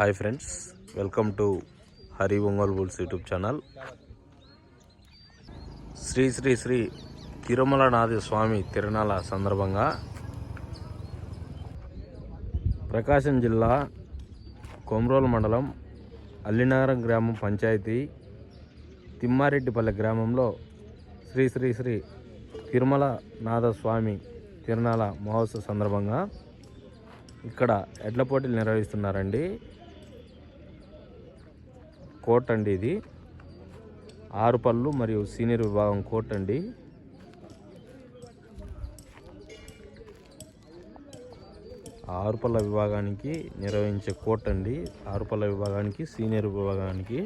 Hi friends welcome to Hari Ongole bulls YouTube channel. Sri Sri Sri Tirumalanatha Swamy తిరునాల సందర్భంగా ప్రకాశం జిల్లా కొమ్రోల్ మండలం అల్లినగరం గ్రామం పంచాయతీ తిమ్మారెడ్డిపల్లె గ్రామంలో శ్రీ శ్రీ శ్రీ తిరుమల నాథస్వామి స్వామి మహోత్సవ సందర్భంగా ఇక్కడ ఎడ్ల పోటీలు నిర్వహిస్తున్నారండి. కోట్ అండి ఇది. ఆరు పళ్ళు మరియు సీనియర్ విభాగం కోట్ అండి ఆరుపల్ల విభాగానికి నిర్వహించే కోర్ట్ అండి ఆరుపల్ల విభాగానికి సీనియర్ విభాగానికి.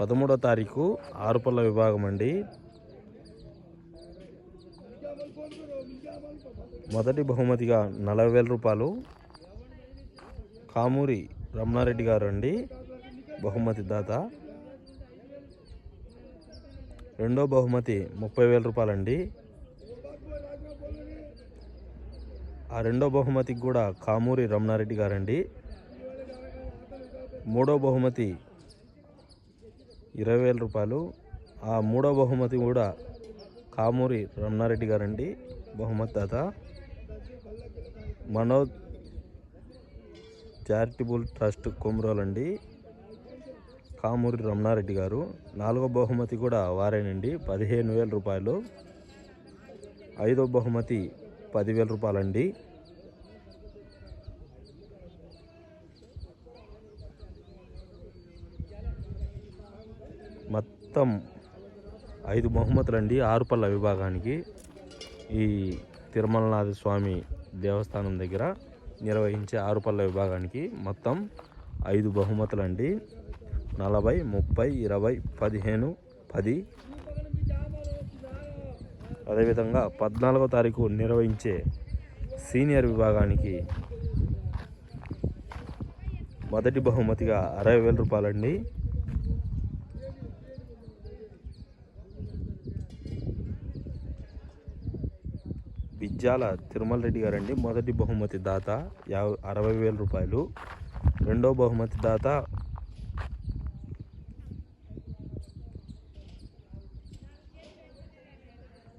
పదమూడో తారీఖు ఆరుపల్ల విభాగం అండి. మొదటి బహుమతిగా నలభై వేల రూపాయలు కామూరి రమణారెడ్డి గారు అండి బహుమతి దాత రెండో బహుమతి ముప్పై వేల రూపాయలండి. ఆ రెండో బహుమతికి కూడా కామూరి రమణారెడ్డి గారండి. మూడో బహుమతి ఇరవై వేల రూపాయలు. ఆ మూడో బహుమతి కూడా కామూరి రమణారెడ్డి గారండి. బహుమతి దాత. మనోజ్ చారిటబుల్ ట్రస్ట్ కొమరోలండి. కామూరి రమణారెడ్డి గారు. నాలుగో బహుమతి కూడా వారేనండి. పదిహేను వేల రూపాయలు. ఐదో బహుమతి పదివేల రూపాయలండి. మొత్తం ఐదు బహుమతులు అండి ఆరుపల్ల విభాగానికి ఈ తిరుమలనాథ స్వామి దేవస్థానం దగ్గర నిర్వహించే ఆరుపల్ల విభాగానికి మొత్తం ఐదు బహుమతులు అండి నలభై ముప్పై ఇరవై పదిహేను పది. అదేవిధంగా పద్నాలుగో తారీఖు నిర్వహించే సీనియర్ విభాగానికి మొదటి బహుమతిగా అరవై వేల రూపాయలండి. బిజ్జాల తిరుమల రెడ్డి గారండి. మొదటి బహుమతి దాత యాభై అరవై వేల రూపాయలు. రెండో బహుమతి దాత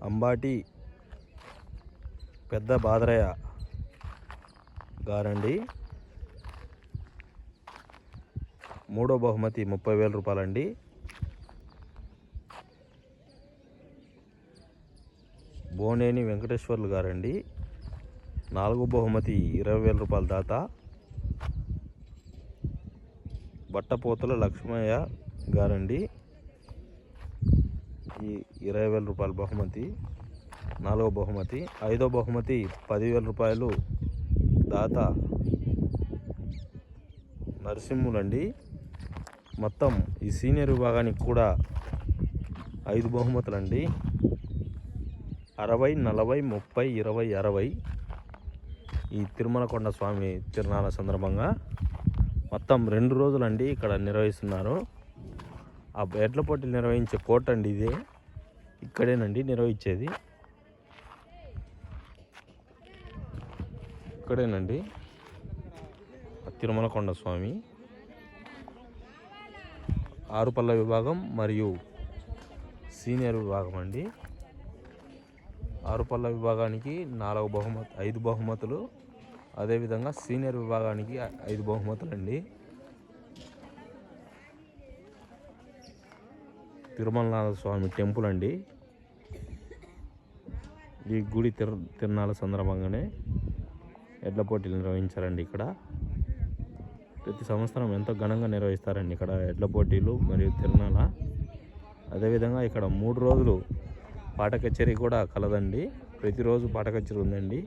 అంబాటి పెద్ద బాదరయ్య గారండి. మూడో బహుమతి ముప్పై వేల రూపాయలండి. బోనేని వెంకటేశ్వర్లు గారండి. నాలుగో బహుమతి ఇరవై వేల రూపాయల దాత. బట్టపోతల లక్ష్మయ్య గారండి. ఈ ఇరవై వేల రూపాయల బహుమతి. నాలుగో బహుమతి. ఐదో బహుమతి పదివేల రూపాయలు దాత నరసింహులండి. మొత్తం ఈ సీనియర్ విభాగానికి కూడా ఐదు బహుమతులండి. అరవై నలభై ముప్పై ఇరవై అరవై ఈ తిరుమలకొండ స్వామి తిరునాళ్ళ సందర్భంగా మొత్తం రెండు రోజులండి ఇక్కడ నిర్వహిస్తున్నారు. ఆ ఎడ్ల పోటీలు నిర్వహించే కోట అండి ఇదే. ఇక్కడేనండి నిర్వహించేది. ఇక్కడేనండి. తిరుమలకొండ స్వామి. ఆరుపల్ల విభాగం మరియు సీనియర్ విభాగం అండి. ఆరుపల్ల విభాగానికి నాలుగు బహుమతి ఐదు బహుమతులు. అదేవిధంగా సీనియర్ విభాగానికి ఐదు బహుమతులు అండి తిరుమలనాథ స్వామి టెంపుల్ అండి. ఈ గుడి తిరు తిరునాళ్ళ సందర్భంగానే ఎడ్ల పోటీలు నిర్వహించారండి ఇక్కడ. ప్రతి సంవత్సరం ఎంతో ఘనంగా నిర్వహిస్తారండి ఇక్కడ ఎడ్ల పోటీలు మరియు తిరునాళ అదేవిధంగా ఇక్కడ మూడు రోజులు పాట కచేరీ కూడా కలదండి. ప్రతిరోజు పాట కచేరీ ఉందండి.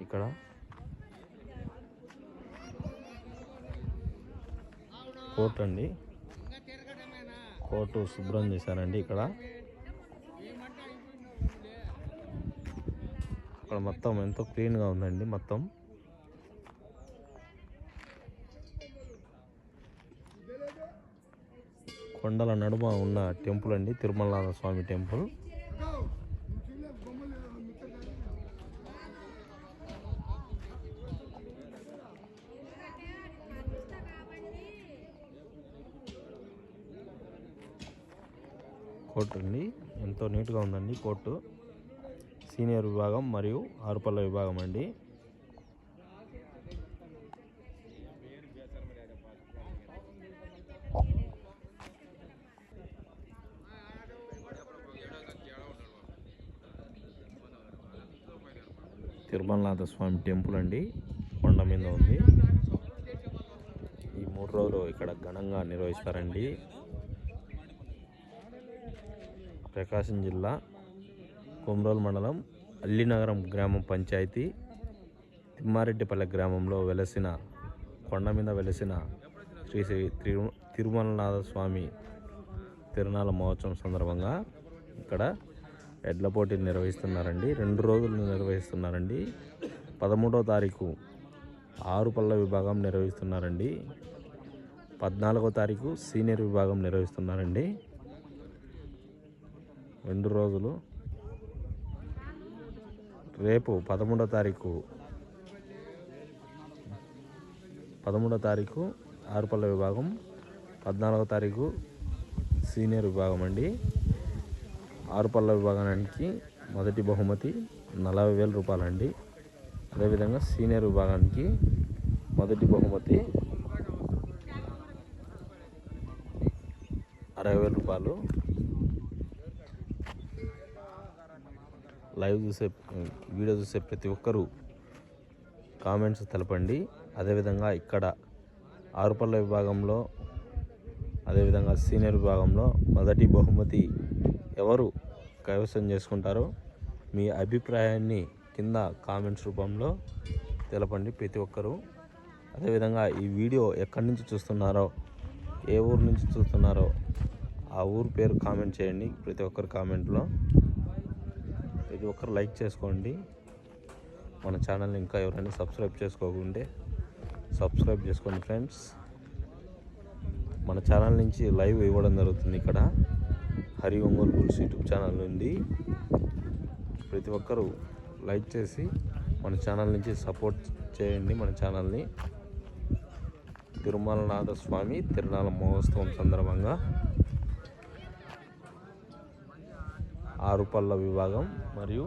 ఇక్కడ. కోర్ట్ అండి. కోర్టు శుభ్రం చేశారండి ఇక్కడ. ఇక్కడ మొత్తం ఎంతో క్లీన్గా ఉందండి మొత్తం. కొండల నడుమ ఉన్న టెంపుల్ అండి. తిరుమల స్వామి టెంపుల్. కోర్టు అండి. ఎంతో నీట్గా ఉందండి కోర్టు. సీనియర్ విభాగం మరియు ఆరుపల్ల విభాగం అండి. తిరుమలనాథ స్వామి టెంపుల్ అండి. కొండ మీద ఉంది. ఈ మూడు రోజులు ఇక్కడ ఘనంగా నిర్వహిస్తారండి. ప్రకాశం జిల్లా కొమరోల్ మండలం అల్లినగరం గ్రామం పంచాయతీ తిమ్మారెడ్డిపల్లె గ్రామంలో వెలసిన కొండ మీద వెలసిన శ్రీ శ్రీ తిరు తిరుమలనాథ స్వామి తిరునాల మహోత్సవం సందర్భంగా ఇక్కడ ఎడ్ల పోటీలు నిర్వహిస్తున్నారండి. రెండు రోజులు నిర్వహిస్తున్నారండి. పదమూడో తారీఖు ఆరు పళ్ళ విభాగం నిర్వహిస్తున్నారండి. పద్నాలుగో తారీఖు సీనియర్ విభాగం నిర్వహిస్తున్నారండి. రెండు రోజులు. రేపు పదమూడో తారీఖు. పదమూడో తారీఖు ఆరుపల్ల విభాగం. పద్నాలుగో తారీఖు సీనియర్ విభాగం అండి. ఆరుపల్ల విభాగానికి మొదటి బహుమతి నలభై వేల రూపాయలండి. అదేవిధంగా సీనియర్ విభాగానికి మొదటి బహుమతి అరవై వేల రూపాయలు. లైవ్ చూసే వీడియో చూసే ప్రతి ఒక్కరూ కామెంట్స్ తెలపండి. అదేవిధంగా ఇక్కడ ఆరుపల్ల విభాగంలో అదేవిధంగా సీనియర్ విభాగంలో మొదటి బహుమతి ఎవరు కైవసం చేసుకుంటారో మీ అభిప్రాయాన్ని కింద కామెంట్స్ రూపంలో తెలపండి ప్రతి ఒక్కరూ. అదేవిధంగా ఈ వీడియో ఎక్కడి నుంచి చూస్తున్నారో ఏ ఊరు నుంచి చూస్తున్నారో ఆ ఊరు పేరు కామెంట్ చేయండి ప్రతి ఒక్కరు కామెంట్లో. ప్రతి ఒక్కరు లైక్ చేసుకోండి. మన ఛానల్ని ఇంకా ఎవరైనా సబ్స్క్రైబ్ చేసుకోకుంటే సబ్స్క్రైబ్ చేసుకోండి ఫ్రెండ్స్. మన ఛానల్ నుంచి లైవ్ ఇవ్వడం జరుగుతుంది ఇక్కడ. Hari Ongole bulls YouTube channel నుండి. ప్రతి ఒక్కరూ లైక్ చేసి మన ఛానల్ నుంచి సపోర్ట్ చేయండి మన ఛానల్ని. తిరుమలనాథ స్వామి తిరునాల మహోత్సవం సందర్భంగా ఆరుపల్ల విభాగం మరియు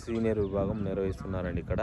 సీనియర్ విభాగం నిర్వహిస్తున్నారండి ఇక్కడ.